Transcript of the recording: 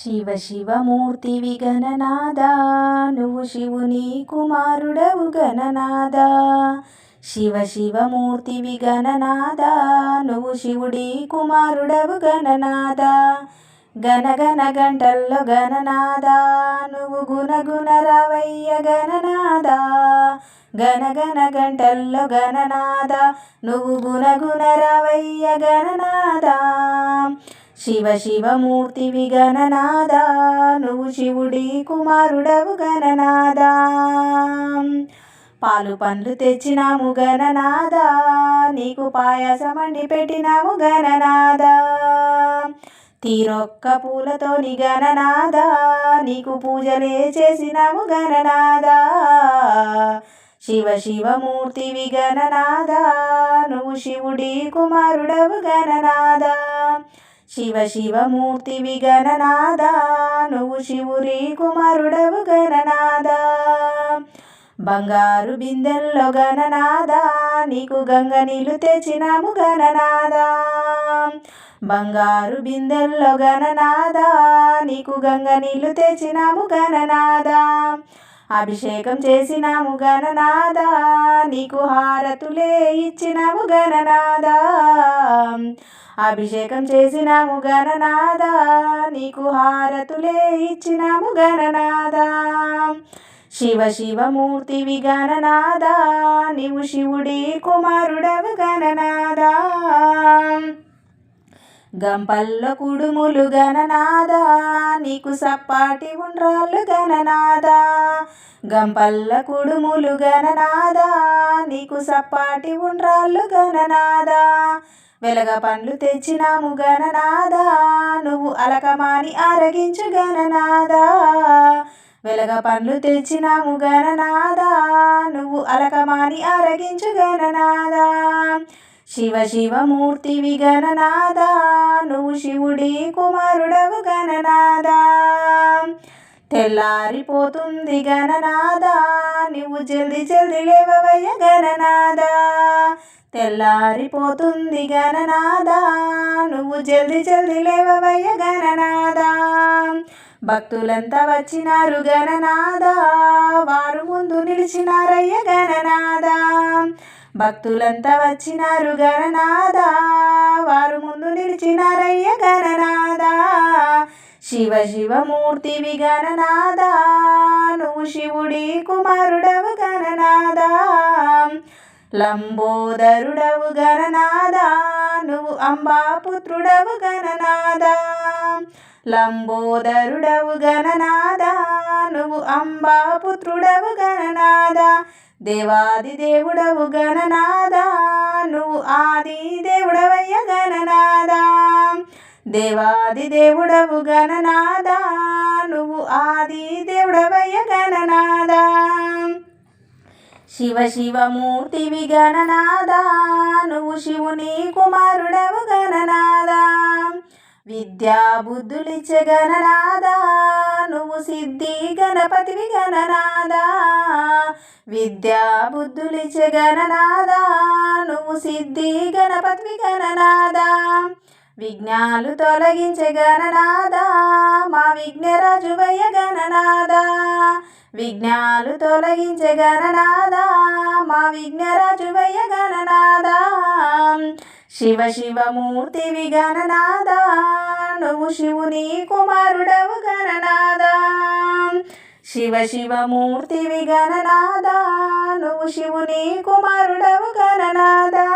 శివ శివమూర్తి విగణనాదా నువ్వు శివుని కుమారుడవు గణనాదా. శివ శివమూర్తి విగణనాదా నువ్వు శివుడి కుమారుడవు గణనాదా. గణగణ గంటల్లో గణనాదా నువ్వు గుణగుణ రవయ్య గణనాదా. గణగణ గంటల్లో గణనాదా నువ్వు గుణగుణ రవయ్య గణనాదా. శివ శివమూర్తి విగణనాదా నువ్వు శివుడి కుమారుడవు గణనాదా. పాలు పండ్లు తెచ్చినాము గణనాదా నీకు పాయసం అండి పెట్టినాము గణనాదా. తీరొక్క పూలతోని గణనాదా నీకు పూజలే చేసినాము గణనాదా. శివ శివమూర్తి విగణనాదా నువ్వు శివుడి కుమారుడవు గణనాదా. శివ శివమూర్తి విగణనాద నువ్వు శివుడి కుమారుడవు గణనాద బంగారు బిందెల్లో గణనాద నీకు గంగ నీళ్ళు తెచ్చినాము గణనాద బంగారు బిందెల్లో గణనాద నీకు గంగ నీళ్ళు తెచ్చినాము గణనాదా అభిషేకం చేసినాము గణనాదా నీకు హారతులే ఇచ్చినాము గణనాదా అభిషేకం చేసినాము గణనాదా నీకు హారతులే ఇచ్చినాము గణనాదా శివ శివమూర్తివి గణనాదా నీవు శివుడి కుమారుడవు గణనాదా గంపల్ల కుడుములు గణనాదా నీకు సప్పాటి ఉండ్రాళ్ళు గణనాదా గంపల్ల కుడుములు గణనాదా నీకు సప్పాటి ఉండ్రాళ్ళు గణనాదా వెలగ పండ్లు తెచ్చినాము గణనాదా నువ్వు అలకమాని ఆరగించు గణనాదా వెలగ పండ్లు తెచ్చినాము గణనాదా నువ్వు అలకమాని ఆరగించు గణనాదా శివ శివమూర్తివి గణనాదా నువ్వు శివుడి కుమారుడవు గణనాదా. తెల్లారిపోతుంది గణనాదా నువ్వు జల్ది జల్ది లేవవయ్య గణనాదా. తెల్లారిపోతుంది గణనాదా నువ్వు జల్ది జల్ది లేవవయ్య గణనాదా. భక్తులంతా వచ్చినారు గణనాదా వారు ముందు నిలిచినారయ్య గణనాదా. భక్తులంతా వచ్చినారు గణనాదా వారు ముందు నిలిచినారయ్య గణనాదా శివ శివమూర్తివి గణనాదా నువ్వు శివుడి కుమారుడవు గణనాదా లంబోదరుడవు గణనాదా నువ్వు అంబాపుత్రుడవు గణనాదా లంబోదరుడవు గణనాద నువ్వు అంబాపుత్రుడవు గణనాద దేవాది దేవుడవు గణనాద నువ్వు ఆది దేవుడవయ్య గణనాద దేవాది దేవుడవు గణనాద నువ్వు ఆది దేవుడవయ్య గణనాద శివ శివమూర్తివి గణనాద నువ్వు శివుని కుమారుడవు గణనాద విద్యా బుద్ధులిచ్చే గణనాదా నువ్వు సిద్ధి గణపతివి గణనాదా విద్యా బుద్ధులిచ్చే గణనాదా నువ్వు సిద్ధి గణపతివి గణనాదా విఘ్నాలు తొలగించే గణనాదా మా విఘ్నరాజువయ్య గణనాదా విఘ్నాలు తొలగించే గణనాదా మా విఘ్నరాజువయ్య గణనాదా శివ శివమూర్తి విగణనాదా నువ్వు శివుని కుమారుడవు గణనాదా శివ శివమూర్తి విగణనాదా నువ్వు శివుని కుమారుడవు గణనాదా